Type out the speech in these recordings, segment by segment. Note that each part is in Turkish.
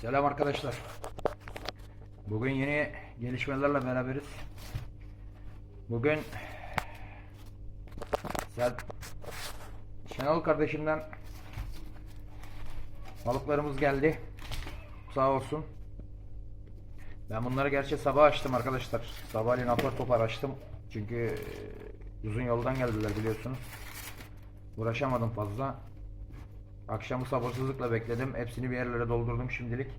Selam arkadaşlar. Bugün yeni gelişmelerle beraberiz. Bugün Sel Şenol kardeşimden balıklarımız geldi. Sağ olsun. Ben bunları gerçi sabah açtım arkadaşlar. Sabahleyin apar topar açtım. Çünkü e, uzun yoldan geldiler biliyorsunuz. Uğraşamadım fazla. Akşamı sabırsızlıkla bekledim. Hepsini bir yerlere doldurdum şimdilik.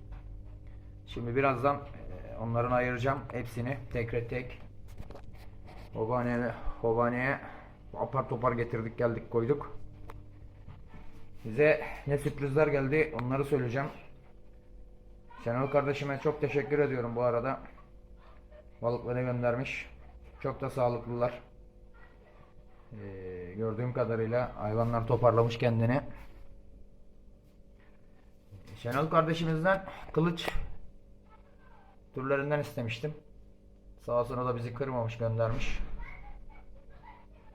Şimdi birazdan e, onların ayıracağım hepsini tek tek. Hobaneye, hobaneye apar topar getirdik geldik koyduk. Bize ne sürprizler geldi onları söyleyeceğim. Şenol kardeşime çok teşekkür ediyorum bu arada. Balıkları göndermiş. Çok da sağlıklılar. Ee, gördüğüm kadarıyla hayvanlar toparlamış kendini. Şenol kardeşimizden kılıç türlerinden istemiştim. Sağ olsun da bizi kırmamış göndermiş.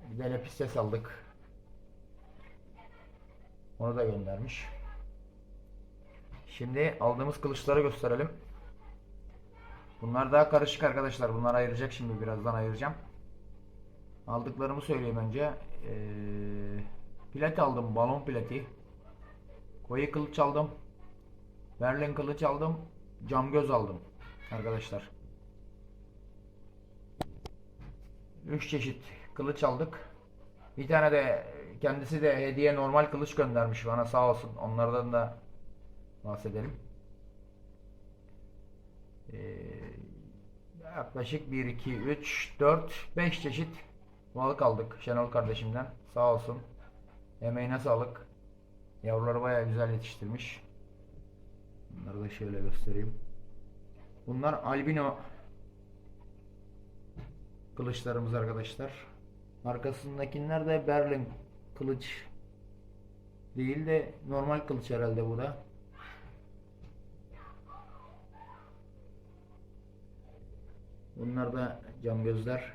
Bir de lepistes aldık. Onu da göndermiş. Şimdi aldığımız kılıçları gösterelim. Bunlar daha karışık arkadaşlar. Bunları ayıracak şimdi birazdan ayıracağım. Aldıklarımı söyleyeyim önce. Ee, plat aldım. Balon plati. Koyu kılıç aldım. Berlin kılıç aldım. Cam göz aldım. Arkadaşlar. 3 çeşit kılıç aldık. Bir tane de kendisi de hediye normal kılıç göndermiş bana sağ olsun. Onlardan da bahsedelim. Ee, yaklaşık 1, 2, 3, 4, 5 çeşit balık aldık Şenol kardeşimden. Sağ olsun. Emeğine sağlık. Yavruları bayağı güzel yetiştirmiş. Bunları da şöyle göstereyim. Bunlar albino kılıçlarımız arkadaşlar. Arkasındakiler de Berlin kılıç değil de normal kılıç herhalde bu da. Bunlar da cam gözler.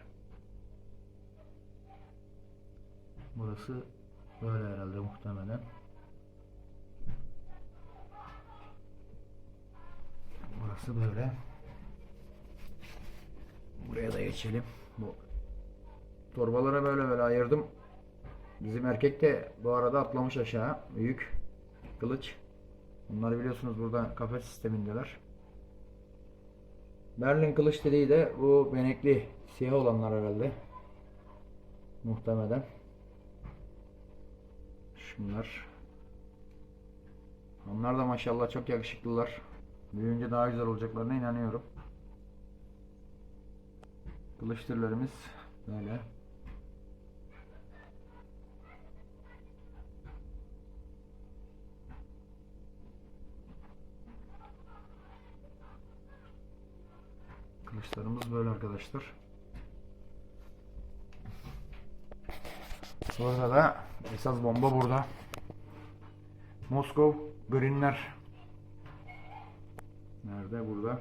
Burası böyle herhalde muhtemelen. Burası böyle. Buraya da geçelim. Bu torbalara böyle böyle ayırdım. Bizim erkek de bu arada atlamış aşağı. Büyük kılıç. Bunları biliyorsunuz burada kafes sistemindeler. Berlin kılıç dediği de bu benekli siyah olanlar herhalde. Muhtemelen. Şunlar. Onlar da maşallah çok yakışıklılar. Büyüyünce daha güzel olacaklarına inanıyorum. Kılıç türlerimiz böyle. Kılıçlarımız böyle arkadaşlar. Sonra da esas bomba burada. Moskov Greenler. Nerede? Burada.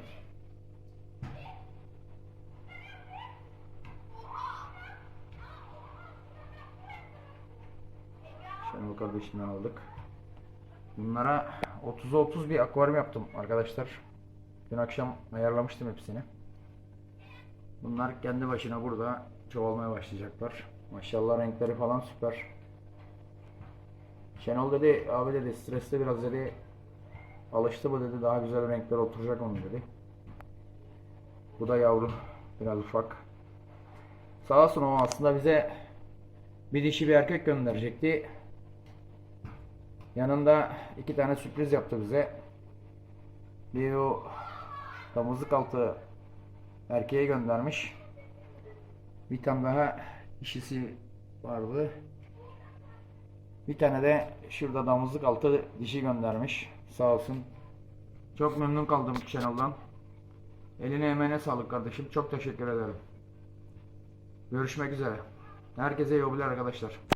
Şenol kardeşimden aldık. Bunlara 30'a 30 bir akvaryum yaptım arkadaşlar. Dün akşam ayarlamıştım hepsini. Bunlar kendi başına burada çoğalmaya başlayacaklar. Maşallah renkleri falan süper. Şenol dedi, abi dedi stresli biraz dedi. Alıştı bu dedi, daha güzel renkler oturacak onun dedi. Bu da yavru, biraz ufak. Sağ olsun o aslında bize bir dişi bir erkek gönderecekti. Yanında iki tane sürpriz yaptı bize. Bir o damızlık altı erkeğe göndermiş. Bir tane daha dişisi vardı. Bir tane de şurada damızlık altı dişi göndermiş. Sağ olsun. Çok memnun kaldım Şenol'dan. Eline emeğine sağlık kardeşim. Çok teşekkür ederim. Görüşmek üzere. Herkese iyi hobiler arkadaşlar.